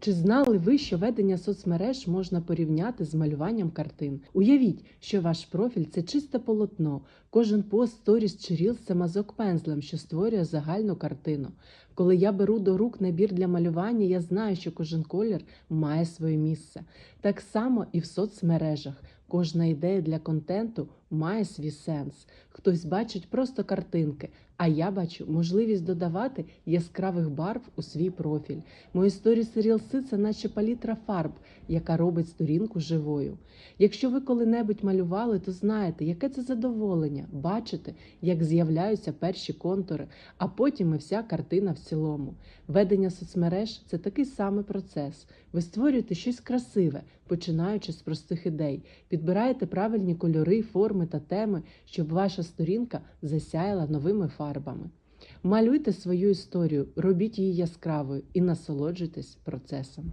Чи знали ви, що ведення соцмереж можна порівняти з малюванням картин? Уявіть, що ваш профіль це чисте полотно. Кожен пост, сторіс чи ріл – це мазок пензлем, що створює загальну картину. Коли я беру до рук набір для малювання, я знаю, що кожен колір має своє місце. Так само і в соцмережах. Кожна ідея для контенту має свій сенс. Хтось бачить просто картинки, а я бачу можливість додавати яскравих барв у свій профіль. Мої сторіс рілси – це наче палітра фарб, яка робить сторінку живою. Якщо ви коли-небудь малювали, то знаєте, яке це задоволення бачити, як з'являються перші контури, а потім і вся картина в цілому. Ведення соцмереж це такий самий процес. Ви створюєте щось красиве, починаючи з простих ідей, підбираєте правильні кольори, форми та теми, щоб ваша сторінка засяяла новими фарбами. Малюйте свою історію, робіть її яскравою і насолоджуйтесь процесом.